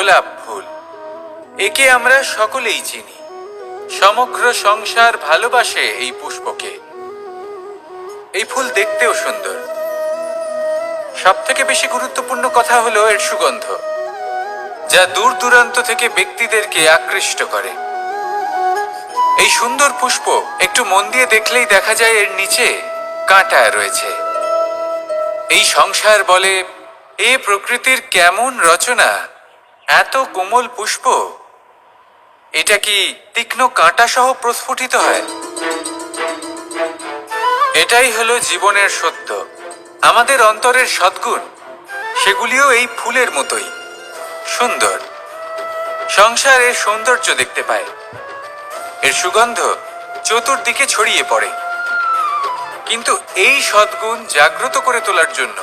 গোলাপ ফুল। একে আমরা সকলেই চিনি। সমগ্র সংসার ভালোবাসে এই পুষ্পকে। এই ফুল দেখতেও সুন্দর। সব থেকে বেশি গুরুত্বপূর্ণ কথা হলো এর সুগন্ধ, যা দূর দূরান্ত থেকে ব্যক্তিদেরকে আকৃষ্ট করে। এই সুন্দর পুষ্প একটু মন দিয়ে দেখলেই দেখা যায় এর নিচে কাঁটা রয়েছে। এই সংসার বলে, এ প্রকৃতির কেমন রচনা এত কোমল পুষ্প? এটা কি তীক্ষ্ণ কাঁটা সহ প্রস্ফুটিত হয়? এটাই হলো জীবনের সত্য। আমাদের অন্তরের সদ্গুণ, সেগুলিও এই ফুলের মতোই। সুন্দর। সংসার এর সৌন্দর্য দেখতে পায়। এর সুগন্ধ চতুর্দিকে ছড়িয়ে পড়ে। কিন্তু এই সদ্গুণ জাগ্রত করে তোলার জন্য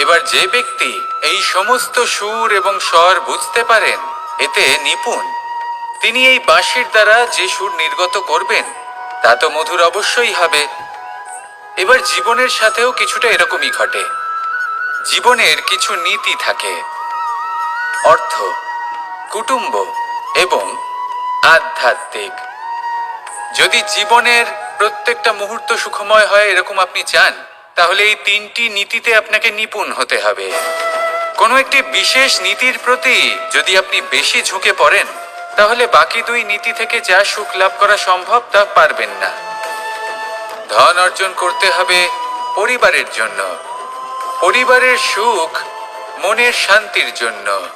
এবার যে ব্যক্তি এই সমস্ত সুর এবং স্বর বুঝতে পারেন, এতে নিপুণ। তিনি এই বাঁশির দ্বারা যে সুর নির্গত করবেন, তা তো মধুর অবশ্যই হবে। এবার জীবনের সাথেও কিছুটা এরকমই ঘটে। জীবনের কিছু নীতি থাকে। অর্থ, কুটুম্ব এবং আধ্যাত্মিক। যদি জীবনের প্রত্যেকটা মুহূর্ত সুখময় হয়, এরকম আপনি চান তাহলে এই তিনটি নীতিতে আপনাকে নিপুণ হতে হবে। কোনো একটি বিশেষ নীতির প্রতি যদি আপনি বেশি ঝুঁকে পড়েন, তাহলে বাকি দুই নীতি থেকে যা সুখ লাভ করা সম্ভব তা পারবেন না। ধন অর্জন করতে হবে পরিবারের জন্য। পরিবারের সুখ মনের শান্তির জন্য।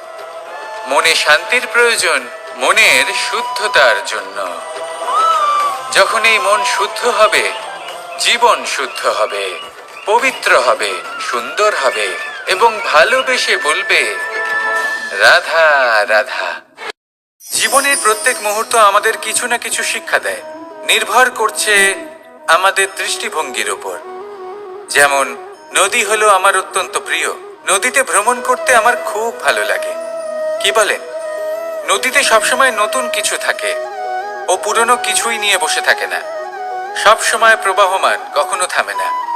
মনে শান্তির প্রয়োজন মনের শুদ্ধতার জন্য। যখন এই মন শুদ্ধ হবে, জীবন শুদ্ধ হবে। পবিত্র হবে, সুন্দর হবে এবং ভালোবেসে বলবে, রাধা রাধা। জীবনের প্রত্যেক মুহূর্ত আমাদের কিছু না কিছু শিক্ষা দেয়। নির্ভর করছে আমাদের দৃষ্টিভঙ্গির উপর। যেমন, নদী হলো আমার অত্যন্ত প্রিয়। নদীতে ভ্রমণ করতে আমার খুব ভালো লাগে। কি বলেন? নদীতে সবসময় নতুন কিছু থাকে ও পুরনো কিছুই নিয়ে বসে থাকে না। সব সময় প্রবাহমান, কখনো থামে না।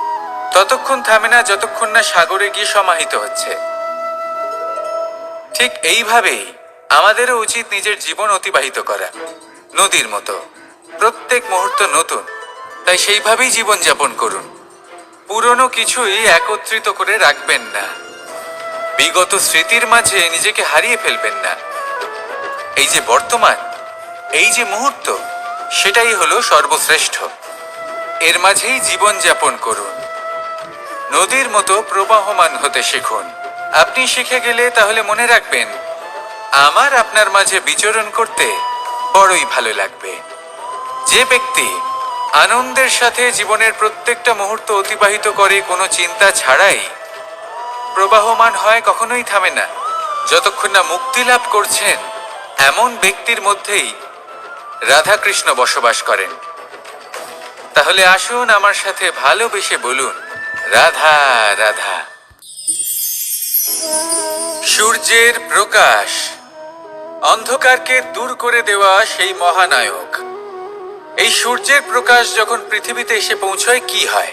ততক্ষণ থামে না, যতক্ষণ না সাগরে গিয়ে সমাহিত হচ্ছে। ঠিক এইভাবেই আমাদেরও উচিত নিজের জীবন অতিবাহিত করা, নদীর মতো। প্রত্যেক মুহূর্ত নতুন, তাই সেইভাবেই জীবন যাপন করুন। পুরনো কিছুই একত্রিত করে রাখবেন না। বিগত স্মৃতির মাঝে নিজেকে হারিয়ে ফেলবেন না। এই যে বর্তমান, এই যে মুহূর্ত, সেটাই হলো সর্বশ্রেষ্ঠ। এর মাঝেই জীবন যাপন করুন। নদীর মতো প্রবাহমান হতে শিখুন। আপনি শিখে গেলে তাহলে মনে রাখবেন, আমার আপনার মাঝে বিচরণ করতে বড়ই ভালো লাগবে। যে ব্যক্তি আনন্দের সাথে জীবনের প্রত্যেকটা মুহূর্ত অতিবাহিত করে কোনো চিন্তা ছাড়াই প্রবাহমান হয়, কখনোই থামে না। যতক্ষণ না মুক্তি লাভ করছেন, এমন ব্যক্তির মধ্যেই রাধাকৃষ্ণ বসবাস করেন। তাহলে আসুন আমার সাথে ভালোবেসে বলুন রাধা রাধা। সূর্যের প্রকাশ। অন্ধকারকে দূর করে দেওয়া সেই মহানায়ক। এই সূর্যের প্রকাশ যখন পৃথিবীতে এসে পৌঁছয়, কি হয়?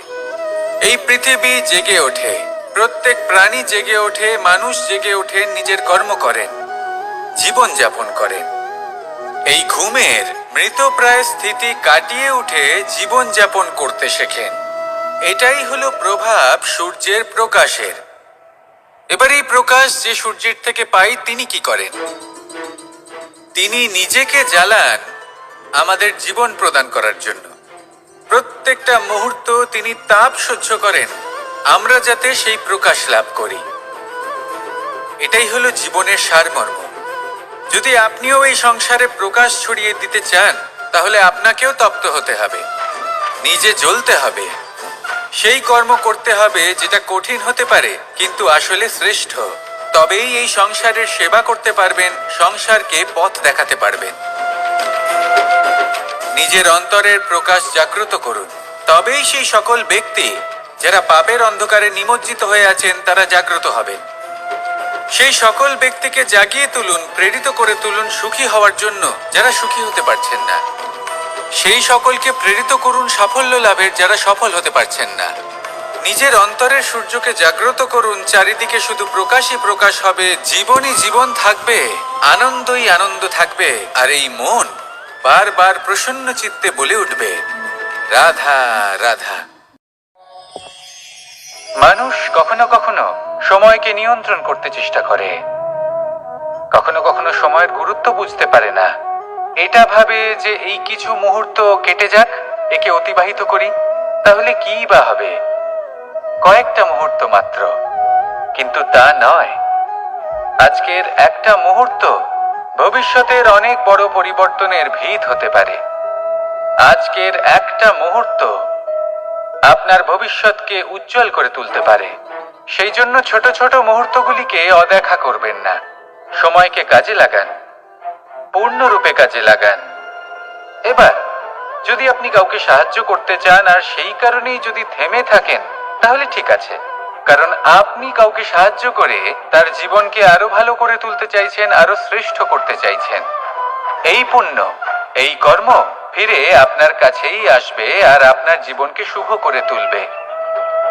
এই পৃথিবী জেগে ওঠে। প্রত্যেক প্রাণী জেগে ওঠে, মানুষ জেগে ওঠে, নিজের কর্ম করেন জীবন যাপন করেন। এই ঘুমের মৃতপ্রায় স্থিতি কাটিয়ে উঠে জীবনযাপন করতে শেখেন। এটাই হলো প্রভাব সূর্যের প্রকাশের। এবার এই প্রকাশ যে সূর্যের থেকে পাই, তিনি কি করেন? তিনি নিজেকে জ্বালান আমাদের জীবন প্রদান করার জন্য। প্রত্যেকটা মুহূর্ত তিনি তাপ সহ্য করেন, আমরা যাতে সেই প্রকাশ লাভ করি। এটাই হলো জীবনের সারমর্ম। যদি আপনিও এই সংসারে প্রকাশ ছড়িয়ে দিতে চান, তাহলে আপনাকেও তপ্ত হতে হবে। নিজে জ্বলতে হবে। সেই কর্ম করতে হবে যেটা কঠিন হতে পারে, কিন্তু আসলে শ্রেষ্ঠ। তবেই এই সংসারের সেবা করতে পারবেন, সংসারকে পথ দেখাতে পারবেন। নিজের অন্তরের প্রকাশ জাগ্রত করুন। তবেই সেই সকল ব্যক্তি, যারা পাপের অন্ধকারে নিমজ্জিত হয়ে আছেন, তারা জাগ্রত হবেন। সেই সকল ব্যক্তিকে জাগিয়ে তুলুন, প্রেরিত করে তুলুন সুখী হওয়ার জন্য, যারা সুখী হতে পারছেন না। সেই সকলকে প্রেরিত করুন সাফল্য লাভের যারা সফল হতে পারছেন না। নিজের অন্তরের সূর্যকে জাগ্রত করুন, চারিদিকে শুধু প্রকাশই প্রকাশ হবে, জীবনই জীবন থাকবে, আনন্দই আনন্দ থাকবে, আর এই মন বারবার প্রসন্ন চিত্তে বলে উঠবে, রাধা রাধা। মানুষ কখনো কখনো সময়কে নিয়ন্ত্রণ করতে চেষ্টা করে। কখনো কখনো সময়ের গুরুত্ব বুঝতে পারে না। এটা ভাবে যে এই কিছু মুহূর্ত কেটে যাক, একে অতিবাহিত করি, তাহলে কি বা হবে? কয়েকটা মুহূর্ত মাত্র, কিন্তু তা নয়। আজকের একটা মুহূর্ত ভবিষ্যতের অনেক বড় পরিবর্তনের ভিত হতে পারে। আজকের একটা মুহূর্ত আপনার ভবিষ্যৎকে উজ্জ্বল করে তুলতে পারে। সেই জন্য ছোট ছোট মুহূর্তগুলিকে অদেখা করবেন না। সময়কে কাজে লাগান। পূর্ণরূপে কাজে লাগান। এবার, যদি আপনি কাউকে সাহায্য করতে চান আর সেই কারণেই যদি থেমে থাকেন, তাহলে ঠিক আছে। কারণ আপনি কাউকে সাহায্য করে তার জীবনকে আরও ভালো করে তুলতে চাইছেন আরও শ্রেষ্ঠ করতে চাইছেন। এই পুণ্য, এই কর্ম ফিরে আপনার কাছেই আসবে আর আপনার জীবনকে শুভ করে তুলবে।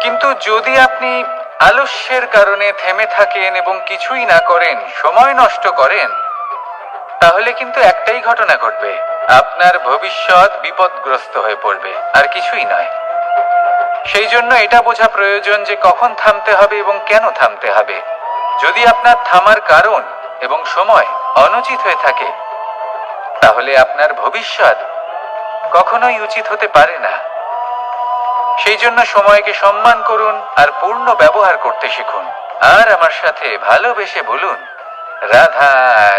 কিন্তু যদি আপনি আলস্যের কারণে থেমে থাকেন এবং কিছুই না করেন, সময় নষ্ট করেন তাহলে কিন্তু একটাই ঘটনা ঘটবে। আপনার ভবিষ্যৎ বিপদগ্রস্ত হয়ে পড়বে, আর কিছুই নয়। সেই জন্য এটা বোঝা প্রয়োজন যে কখন থামতে হবে এবং কেন থামতে হবে। যদি আপনার থামার কারণ এবং সময় অনুচিত হয়ে থাকে, তাহলে আপনার ভবিষ্যৎ কখনোই উচিত হতে পারে না। সেই জন্য সময়কে সম্মান করুন আর পূর্ণ ব্যবহার করতে শিখুন। আর আমার সাথে ভালোবেসে বলুন, রাধা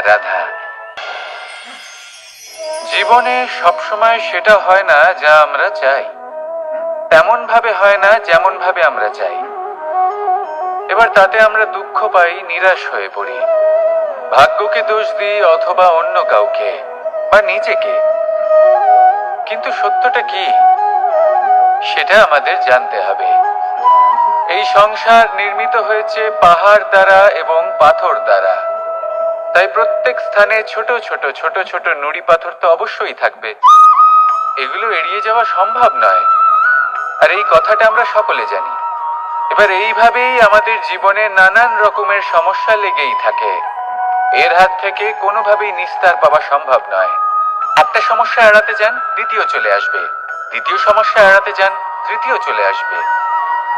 রাধা। জীবনে সবসময় সেটা হয় না যা আমরা চাই। তেমন ভাবে হয় না যেমন ভাবে আমরা চাই। এবার তাতে আমরা দুঃখ পাই, নিরাশ হয়ে পড়ি। ভাগ্যকে দোষ দিই অথবা অন্য কাউকে বা নিজেকে। কিন্তু সত্যটা কি? সেটা আমাদের জানতে হবে। এই সংসার নির্মিত হয়েছে পাহাড় দ্বারা এবং পাথর দ্বারা। তাই প্রত্যেক স্থানে ছোট ছোট ছোট ছোট নুড়ি পাথর তো অবশ্যই থাকবে। এগুলো এড়িয়ে যাওয়া সম্ভব নয়। আর এই কথাটা আমরা সকলে জানি। এবার এইভাবেই আমাদের জীবনে নানান রকমের সমস্যা লেগেই থাকে। এর হাত থেকে কোনোভাবেই নিস্তার পাওয়া সম্ভব নয়। একটা সমস্যা এড়াতে যান, দ্বিতীয় চলে আসবে। দ্বিতীয় সমস্যা এড়াতে যান, তৃতীয় চলে আসবে।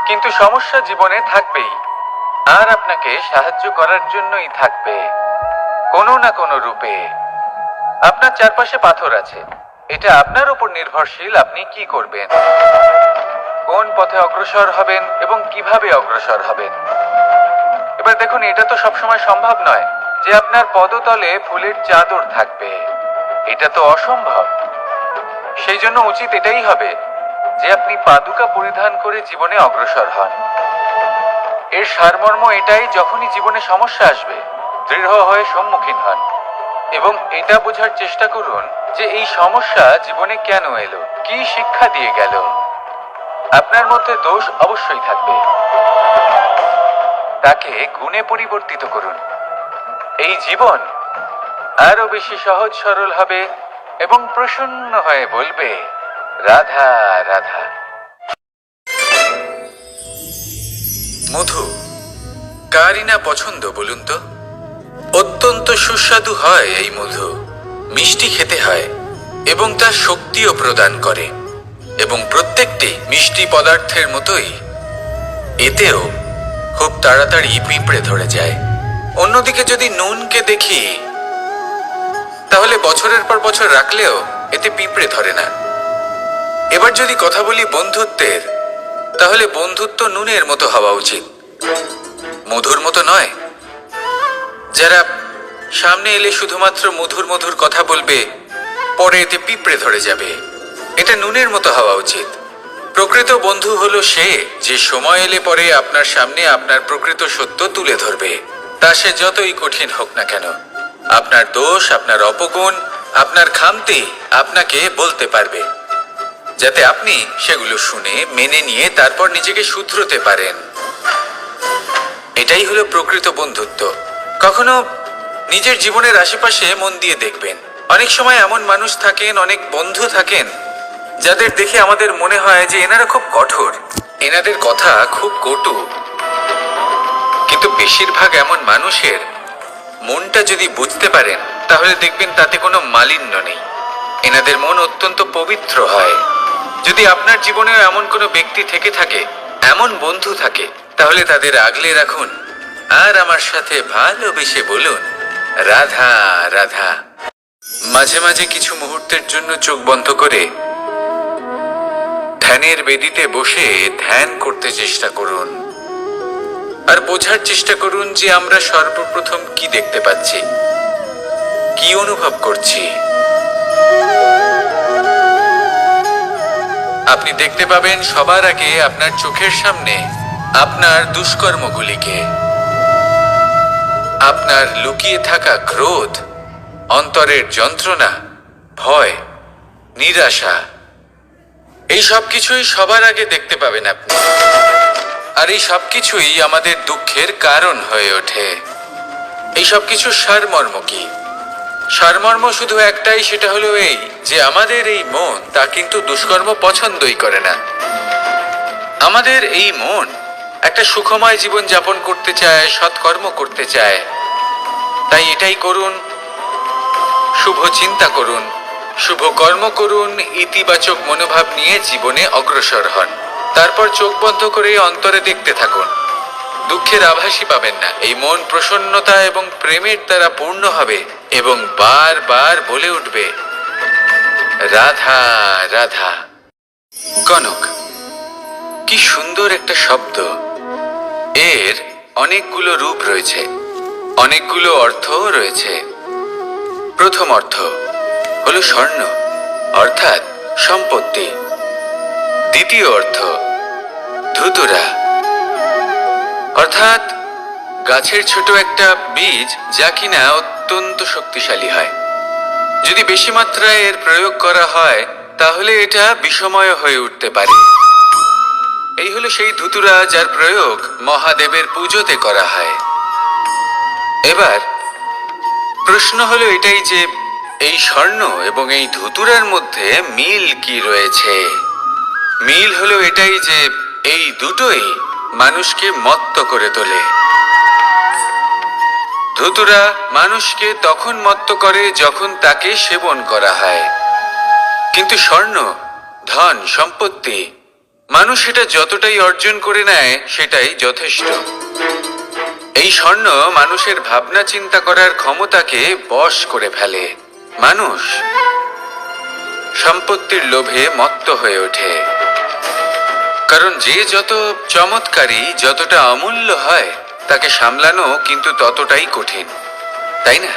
কিন্তু সমস্যা জীবনে থাকবেই। আর আপনাকে সাহায্য করার জন্যই থাকবে। কোনো না কোনো রূপে। আপনার চারপাশে পাথর আছে। এটা আপনার উপর নির্ভরশীল, আপনি কি করবেন? কোন পথে অগ্রসর হবেন এবং কীভাবে অগ্রসর হবেন? এবার দেখুন, এটা তো সবসময় সম্ভব নয় যে আপনার পদতলে ফুলের চাদর থাকবে। এটা তো অসম্ভব। সেই জন্য উচিত এটাই হবে যে আপনি পাদুকা পরিধান করে জীবনে অগ্রসর হন। এর সারমর্ম এটাই, যখনই জীবনে সমস্যা আসবে দৃঢ় হয়ে সম্মুখীন হন। এবং এটা বোঝার চেষ্টা করুন যে এই সমস্যা জীবনে কেন এলো? কি শিক্ষা দিয়ে গেল? আপনার মধ্যে দোষ অবশ্যই থাকবে। তাকে গুণে পরিবর্তিত করুন। এই জীবন আরও বেশি সহজ সরল হবে এবং প্রসন্ন হয়ে বলবে, রাধা রাধা। মধু, কারই না পছন্দ বলুন তো? অত্যন্ত সুস্বাদু হয় এই মধু। মিষ্টি খেতে হয় এবং তা শক্তিও প্রদান করে। এবং প্রত্যেকটি মিষ্টি পদার্থের মতোই এতেও খুব তাড়াতাড়ি পিঁপড়ে ধরে যায়। অন্যদিকে যদি নুনকে দেখি, তাহলে বছরের পর বছর রাখলেও এতে পিঁপড়ে ধরে না। এবার যদি কথা বলি বন্ধুত্বের, তাহলে বন্ধুত্ব নুনের মতো হওয়া উচিত। মধুর মতো নয় যারা সামনে এলে শুধুমাত্র মধুর মধুর কথা বলবে, পরে এতে পিঁপড়ে ধরে যাবে। এটা নুনের মতো হওয়া উচিত। প্রকৃত বন্ধু হলো সে যে সময় এলে পরে আপনার সামনে আপনার প্রকৃত সত্য তুলে ধরবে। তা সে যতই কঠিন হোক না কেন। আপনার দোষ, আপনার অপগুণ, আপনার খামতি আপনাকে বলতে পারবে। যাতে আপনি সেগুলো শুনে, মেনে নিয়ে তারপর নিজেকে শুধরোতে পারেন। এটাই হলো প্রকৃত বন্ধুত্ব। কখনো নিজের জীবনের আশেপাশে মন দিয়ে দেখবেন। অনেক সময় এমন মানুষ থাকেন, অনেক বন্ধু থাকেন, যাদের দেখে আমাদের মনে হয় যে এনারা খুব কঠোর। এনাদের কথা খুব কটু। কিন্তু বেশিরভাগ এমন মানুষের মনটা যদি বুঝতে পারেন, তাহলে দেখবেন তাতে কোনো মালিন্য নেই। এনাদের মন অত্যন্ত পবিত্র হয়। যদি আপনার জীবনেও এমন কোনো ব্যক্তি থেকে থাকে, এমন বন্ধু থাকে, তাহলে তাদের আগলে রাখুন। আর আমার সাথে ভালোবেসে বলুন, রাধা রাধা। মাঝে মাঝে কিছু মুহূর্তের জন্য চোখ বন্ধ করে ধ্যানের বেদিতে বসে ধ্যান করতে চেষ্টা করুন। আর বোঝার চেষ্টা করুন যে আমরা সর্বপ্রথম কি দেখতে পাচ্ছি, কি অনুভব করছি। আপনি দেখতে পাবেন সবার আগে আপনার চোখের সামনে আপনার দুষ্কর্মগুলিকে। আপনার লুকিয়ে থাকা ক্রোধ, অন্তরের যন্ত্রণা, ভয়, নিরাশা, এই সব কিছুই সবার আগে দেখতে পাবেন আপনি। আর এই সব কিছুই আমাদের দুঃখের কারণ হয়ে ওঠে। এই সব কিছু সারমর্ম কি? সারমর্ম শুধু একটাই, সেটা হলো এই যে আমাদের এই মন, তা কিন্তু দুষ্কর্ম পছন্দই করে না। আমাদের এই মন একটা সুখময় জীবন যাপন করতে চায়, সৎকর্ম করতে চায় তাই এটাই করুন। শুভ চিন্তা করুন। শুভ কর্ম করুন। ইতিবাচক মনোভাব নিয়ে জীবনে অগ্রসর হন। তারপর চোখ বন্ধ করে অন্তরে দেখতে থাকুন। দুঃখের আভাসই পাবেন না। এই মন প্রসন্নতা এবং প্রেমের দ্বারা পূর্ণ হবে এবং বারবার বলে উঠবে, রাধা রাধা। কনক, কি সুন্দর একটা শব্দ। এর অনেকগুলো রূপ রয়েছে। অনেকগুলো অর্থও রয়েছে। প্রথম অর্থ হল স্বর্ণ, অর্থাৎ সম্পত্তি। দ্বিতীয় অর্থ ধুতুরা, অর্থাৎ গাছের ছোট একটা বীজ যা কিনা অত্যন্ত শক্তিশালী হয়। যদি বেশি মাত্রায় এর প্রয়োগ করা হয়, তাহলে এটা বিষময় হয়ে উঠতে পারে। এই হলো সেই ধুতুরা যার প্রয়োগ মহাদেবের পুজোতে করা হয়। এবার, প্রশ্ন হলো এটাই যে এই স্বর্ণ এবং এই ধুতুরার মধ্যে মিল কি রয়েছে? মিল হলো এটাই যে এই দুটোই মানুষকে মত্ত করে তোলে। ধুতুরা মানুষকে তখন মত্ত করে যখন তাকে সেবন করা হয়। কিন্তু স্বর্ণ, ধন, সম্পত্তি, মানুষ এটা যতটাই অর্জন করে নেয়, সেটাই যথেষ্ট। এই স্বর্ণ মানুষের ভাবনা চিন্তা করার ক্ষমতাকে বশ করে ফেলে। মানুষ সম্পত্তির লোভে মত্ত হয়ে ওঠে। কারণ যে যত চমৎকারী, যতটা অমূল্য হয়, তাকে সামলানো কিন্তু ততটাই কঠিন। তাই না?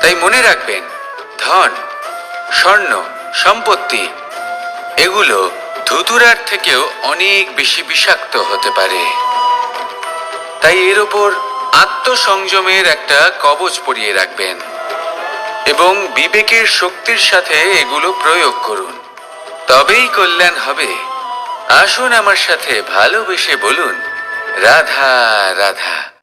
তাই মনে রাখবেন, ধন, স্বর্ণ, সম্পত্তি, এগুলো ধুতুরার থেকেও অনেক বেশি বিষাক্ত হতে পারে। তাই এর ওপর আত্মসংযমের একটা কবচ পরিয়ে রাখবেন এবং বিবেকের শক্তির সাথে এগুলো প্রয়োগ করুন। তবেই কল্যাণ হবে। আসুন আমার সাথে ভালোবেসে বলুন, রাধা রাধা।